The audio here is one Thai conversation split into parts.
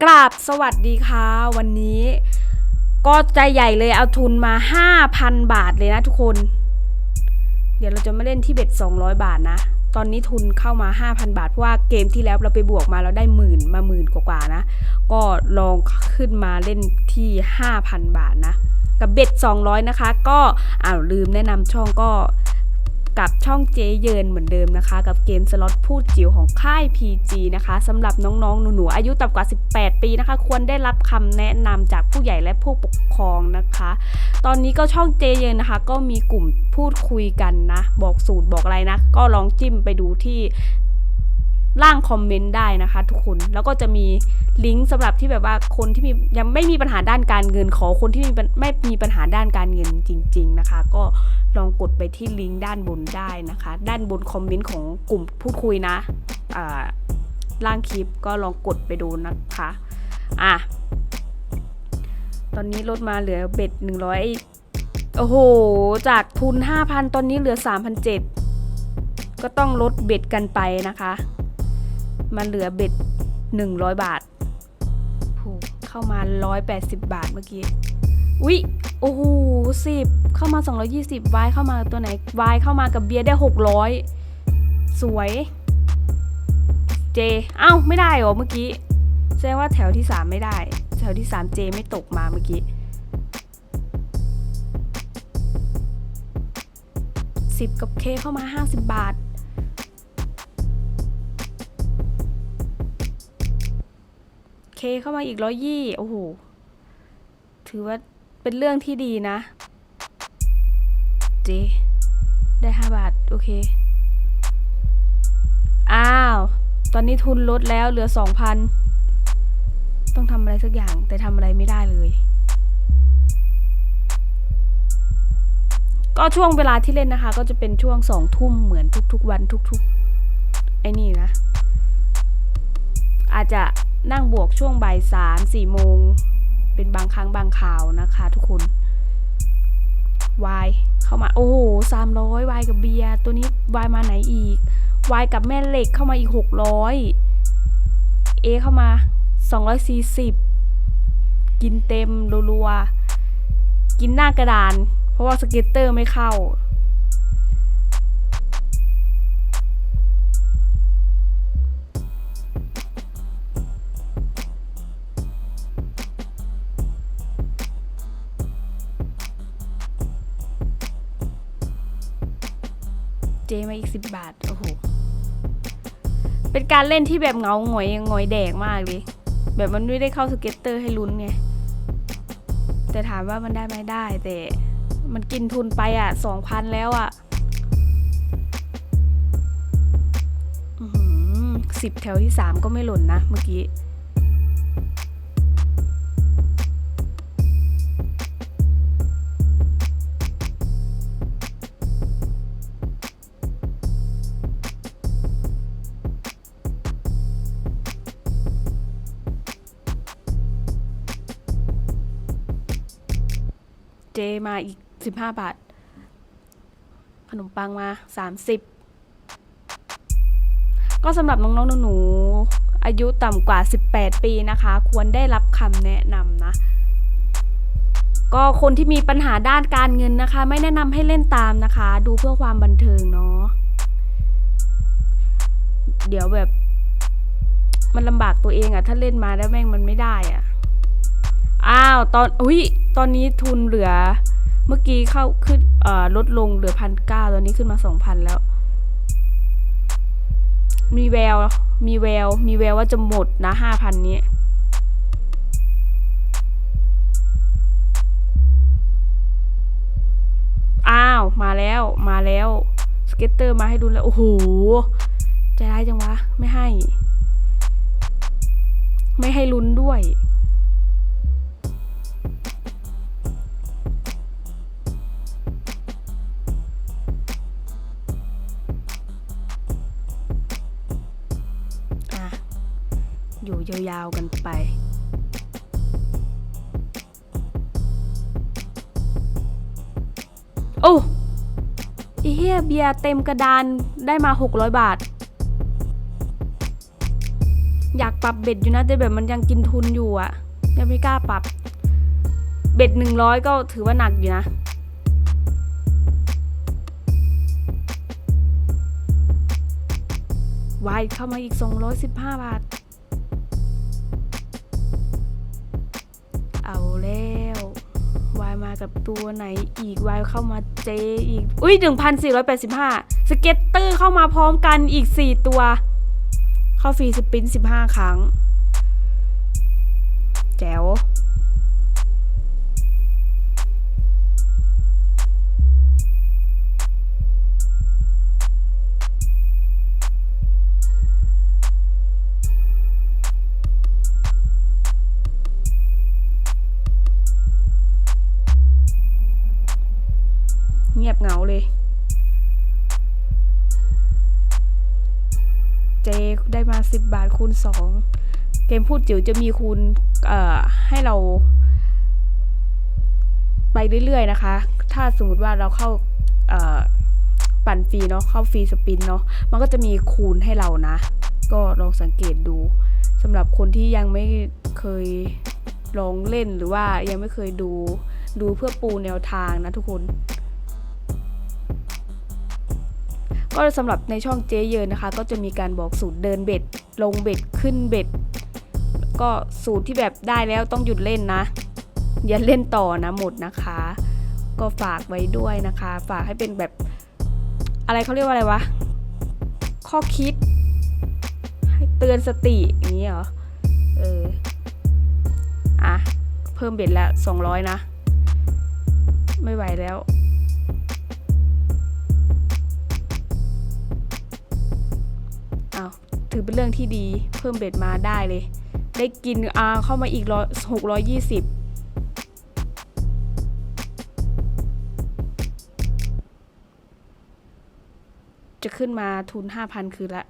กราบสวัสดีค่ะ วันนี้ ก็ใจใหญ่เลยเอาทุนมา 5,000 บาทเลยนะทุกคน เดี๋ยวเราจะมาเล่นที่เบ็ด 200 บาทนะ ตอนนี้ทุนเข้ามา 5,000 บาท เพราะว่าเกมที่แล้วเราไปบวกมาเราได้หมื่นมาหมื่นกว่าๆนะ ก็ลองขึ้นมาเล่นที่ 5,000 บาทนะ กับเบ็ด 200 นะคะ ก็อ้าวลืมแนะนำช่องก็ กับช่องเจเยินเหมือนเดิมนะคะ กับเกมสล็อตพูดจิ๋วของค่าย PG นะคะสำหรับน้องๆ หนูๆ อายุต่ำกว่า 18 ปีนะคะ ควรได้รับคำแนะนำจากผู้ใหญ่และผู้ปกครองนะคะ ตอนนี้ก็ช่องเจเยินนะคะ ก็มีกลุ่มพูดคุยกันนะ บอกสูตรบอกอะไรนะ ก็ลองจิ้มไปดูที่ ล่างคอมเมนต์ได้นะคะ ทุกคนแล้วก็จะมีลิงก์สำหรับที่แบบว่าคนที่มียังไม่มีปัญหาด้านการเงินขอคนที่มีไม่มีปัญหาด้านการเงินจริง ๆนะคะ ก็ลองกดไปที่ลิงก์ด้านบนได้นะคะ ด้านบนคอมเมนต์ของกลุ่มพูดคุยนะอ่าล่างคลิปก็ลองกดไปดูนะคะอะตอนนี้ลดมาเหลือเบ็ดหนึ่งร้อยโอ้โห จากทุน 5,000 ตอนนี้เหลือ3,700ก็ต้องลดเบ็ดกันไปนะคะ มันเหลือเบ็ด 100 บาทผูกเข้ามา 180 บาทเมื่อกี้ อุ๊ย โอ้โหสิบเข้ามา 220วายเข้ามาตัวไหนวายเข้ามากับเบียร์ได้ 600 สวย เจ เอ้า ไม่ได้เหรอเมื่อกี้ แสดงว่าแถวที่ 3 ไม่ได้ แถวที่ 3 เจไม่ตกมาเมื่อกี้10กับเคเข้ามา 50 บาท เคเข้ามาอีกร้อยยี่โอ้โห ถือว่าเป็นเรื่องที่ดีนะ เจ ได้ห้าบาท โอเค อ้าว ตอนนี้ทุนลดแล้วเหลือสองพันต้องทำอะไรสักอย่าง แต่ทำอะไรไม่ได้เลย ก็ช่วงเวลาที่เล่นนะคะ ก็จะเป็นช่วงสองทุ่มเหมือนทุกๆวันทุก ๆ นั่งบวกช่วงบ่ายสามสี่โมง เป็นบางครั้งบางข่าวนะคะทุกคนวายเข้ามา โอ้โหสามร้อยวายกับเบียร์ตัวนี้วายมาไหนอีกวายกับแม่เหล็กเข้ามาอีกหกร้อยเอเข้ามาสองร้อยสี่สิบกินเต็มรัวๆกินหน้ากระดาน เพราะว่าสเก็ตเตอร์ไม่เข้า จมาอีกสิบบาท โอ้โห เป็นการเล่นที่แบบเงาหงอยหงอยแดกมากเลย แบบมันไม่ได้เข้าสเก็ตเตอร์ให้ลุ้นไง แต่ถามว่ามันได้ไหมได้แต่มันกินทุนไปอะสองพันแล้วอะสิบแถวที่สามก็ไม่หล่นนะเมื่อกี้ มาอีกสิบห้าบาท ขนมปังมาสามสิบก็สำหรับน้องๆหนูๆอายุต่ำกว่า 18 ปีนะคะ ควรได้รับคำแนะนำนะก็คนที่มีปัญหาด้านการเงินนะคะ ไม่แนะนำให้เล่นตามนะคะ ดูเพื่อความบันเทิงเนาะเดี๋ยวแบบ มันลำบากตัวเองอะถ้าเล่นมาแล้วแม่งมันไม่ได้อะ อ้าวตอนอุ้ยตอนนี้ทุนเหลือ เมื่อกี้เข้าขึ้นเอ่อลดลงเหลือพันเก้าตอนนี้ขึ้นมาสองพันแล้ว มีแวว มีแวว มีแววว่าจะหมดนะห้าพันนี้อ้าวมาแล้วมาแล้วสเก็ตเตอร์มาให้ดูแล้วโอ้โหใจร้ายจังวะไม่ให้ ไม่ให้ลุ้นด้วย อยู่ยาวๆกันไปโอ้ไอ้เฮียเบียร์เต็มกระดานได้มา 600 บาท อยากปรับเบ็ดอยู่นะแต่แบบมันยังกินทุนอยู่อะยังไม่กล้าปรับ เบ็ดหนึ่งร้อยก็ถือว่าหนักอยู่นะ วายเข้ามาอีก 215 บาท เอาแล้ววายมากับตัวไหนอีกวายเข้ามาเจอีก อุ้ย1,485 สเก็ตเตอร์เข้ามาพร้อมกันอีก 4 ตัว เข้าฟรีสปิน 15 ครั้ง แจ๋ว เงียบเหงาเลย เจได้มา 10 บาทคูณ 2 เกมพูดจิ๋วจะมีคูณให้เรา ไปเรื่อยๆนะคะ ถ้าสมมติว่าเราเข้าปั่นฟรีเนาะเข้าฟรีสปินเนาะมันก็จะมีคูณให้เรานะ ก็ลองสังเกตดูสำหรับคนที่ยังไม่เคยลองเล่นหรือว่ายังไม่เคยดูดูเพื่อปูแนวทางนะทุกคน ก็สำหรับในช่องเจเยินนะคะ ก็จะมีการบอกสูตรเดินเบ็ด ลงเบ็ดขึ้นเบ็ด ก็สูตรที่แบบได้แล้วต้องหยุดเล่นนะ อย่าเล่นต่อนะหมดนะคะ ก็ฝากไว้ด้วยนะคะ ฝากให้เป็นแบบ อะไรเขาเรียกว่าอะไรวะ ข้อคิด ให้เตือนสติอย่างนี้เหรอเอออะเพิ่มเบ็ดละ200 นะ ไม่ไหวแล้ว ถือเป็นเรื่องที่ดีเพิ่มเบ็ดมาได้เลย ได้กินอาเข้ามาอีกร้อยหกร้อยยี่สิบจะขึ้นมาทุนห้าพันคืนละ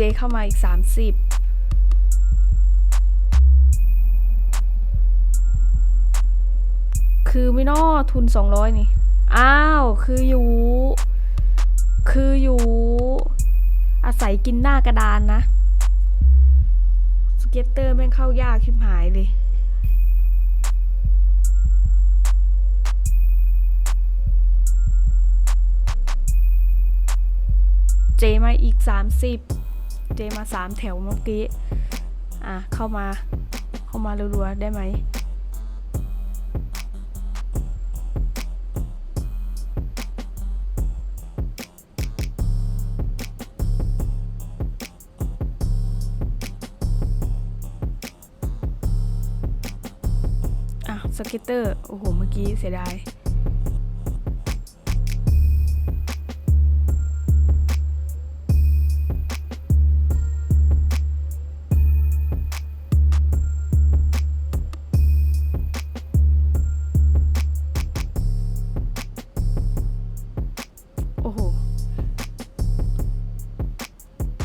เจเข้ามาอีก 30คือไม่นอทุน 200 นี่ อ้าว คืออยู่ คืออยู่ อาศัยกินหน้ากระดานนะ สเก็ตเตอร์แม่งเข้ายากชิบหายเลย เจมาอีก 30 เจมา3แถวเมื่อกี้ อะ เข้ามา เข้ามารัวๆ ได้ไหม อะ สเก็ตเตอร์ โอ้โห เมื่อกี้เสียดาย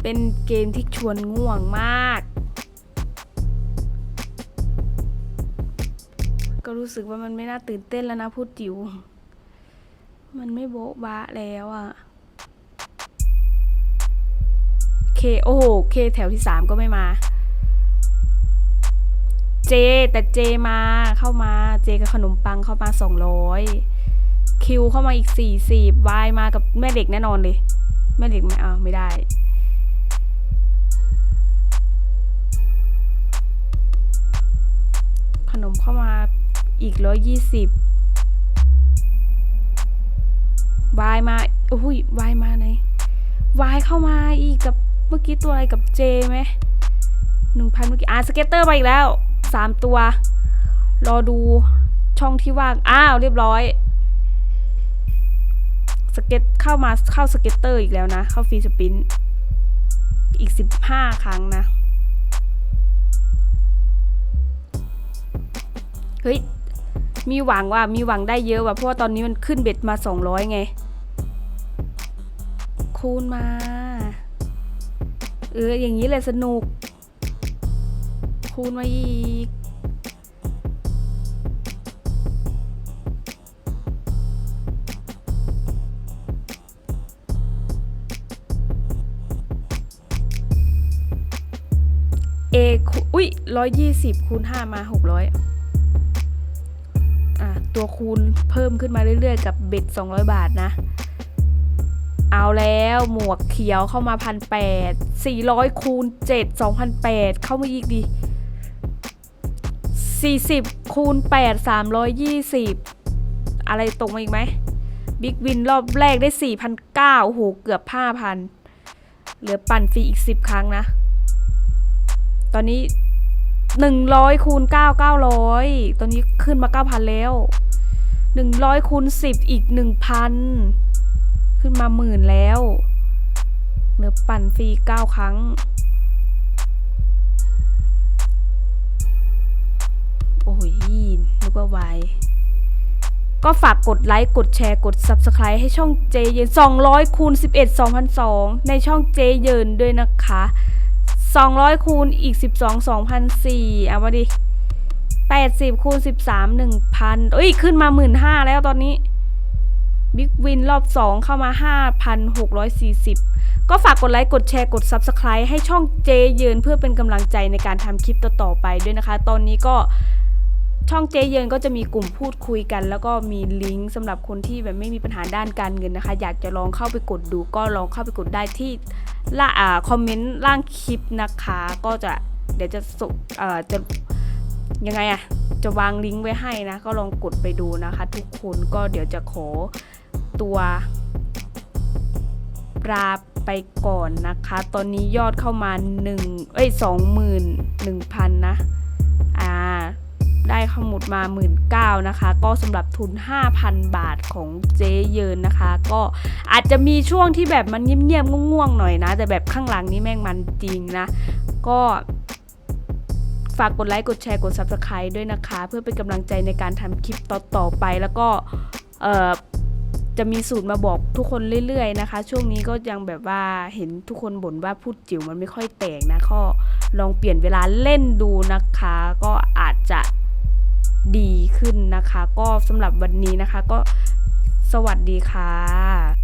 เป็นเกมที่ชวนง่วงมาก ก็รู้สึกว่ามันไม่น่าตื่นเต้นแล้วนะพูดจิ๋ว มันไม่โบ๊ะบะแล้วอะเคโอ้โหเคแถวที่สามก็ไม่มาเจแต่เจมาเข้ามาเจกับขนมปังเข้ามาสองร้อยคิวเข้ามาอีกสี่สิบวายมากับแม่เด็กแน่นอนเลย แม่เด็กไม่เอาไม่ได้ ขนมเข้ามาอีกร้อยยี่สิบวายมาอุ้ยวายมาไหนวายเข้ามาอีกกับเมื่อกี้ตัวอะไรกับเจไหมหนึ่งพันเมื่อกี้อะสเก็ตเตอร์มาอีกแล้วสามตัว รอดูช่องที่ว่าง อ้าวเรียบร้อย สเก็ตเข้ามาเข้าสเก็ตเตอร์อีกแล้วนะ เข้าฟรีสปิน อีกสิบห้าครั้งนะ เฮ้ย มีหวังว่ามีหวังได้เยอะว่ะเพราะว่าตอนนี้มันขึ้นเบ็ดมาสองร้อยไง คูณมา เออ อย่างนี้แหละสนุก คูณมาอีกเอคูอุ้ยร้อยยี่สิบคูณห้ามาหกร้อย ตัวคูณเพิ่มขึ้นมาเรื่อยๆ กับเบ็ดสองร้อยบาทนะ เอาแล้วหมวกเขียวเข้ามาพันแปดสี่ร้อยคูณเจ็ดสองพันแปดเข้ามาอีกดิสี่สิบคูณแปดสามร้อยยี่สิบอะไรตรงมาอีกไหมบิ๊กวินรอบแรกได้สี่พันเก้าโอ้โหเกือบห้าพันเหลือปั่นฟรีอีกสิบครั้งนะ ตอนนี้หนึ่งร้อยคูณเก้าเก้าร้อยตอนนี้ขึ้นมาเก้าพันแล้ว หนึ่งร้อยคูณสิบอีกหนึ่งพันขึ้นมาหมื่นแล้ว เหลือปั่นฟรีเก้าครั้ง โอ้ยนึกว่าไวก็ฝากกดไลค์ กดแชร์ กด Subscribe ให้ช่องเจเยิน200คูณ11 2002 ในช่องเจเยินด้วยนะคะ 200คูณอีก 12 2,004เอามาดิ 80คูณ13 1,000เอ้ย ขึ้นมา 15,000 แล้วตอนนี้บิ๊กวินรอบ 2 เข้ามา 5,640 ก็ฝากกดไลค์ กดแชร์ กด Subscribe ให้ช่องเจเยินเพื่อเป็นกำลังใจในการทำคลิปต่อๆไปด้วยนะคะ ตอนนี้ก็ช่องเจเยินก็จะมีกลุ่มพูดคุยกัน แล้วก็มีลิงก์สำหรับคนที่แบบไม่มีปัญหาด้านการเงินนะคะ อยากจะลองเข้าไปกดดูก็ลองเข้าไปกดได้ที่ล่าอ่าคอมเมนต์ล่างคลิปนะคะ ก็จะเดี๋ยวจะส่งเอ่อจะ ยังไงอะจะวางลิงก์ไว้ให้นะ ก็ลองกดไปดูนะคะ ทุกคนก็เดี๋ยวจะขอตัวปลาไปก่อนนะคะ ตอนนี้ยอดเข้ามา1เอ้ย21,000 นะ อ่า ได้ข้อมูลมา 1 9ื่นนะคะ ก็สำหรับทุน 5,000 บาทของเจเยินนะคะ ก็อาจจะมีช่วงที่แบบมันเงียบๆง่วงๆหน่อยนะ แต่แบบข้างหลังนี้แม่งมันจริงนะ ก็ ฝากกดไลค์กดแชร์กด Subscribe ด้วยนะคะ เพื่อเป็นกำลังใจในการทำคลิปต่อๆไป แล้วก็เอ่อจะมีสูตรมาบอกทุกคนเรื่อยๆนะคะ ช่วงนี้ก็ยังแบบว่าเห็นทุกคนบ่นว่าพูดจิ๋วมันไม่ค่อยแตกนะก็ลองเปลี่ยนเวลาเล่นดูนะคะ ก็อาจจะดีขึ้นนะคะ ก็สำหรับวันนี้นะคะ ก็สวัสดีค่ะ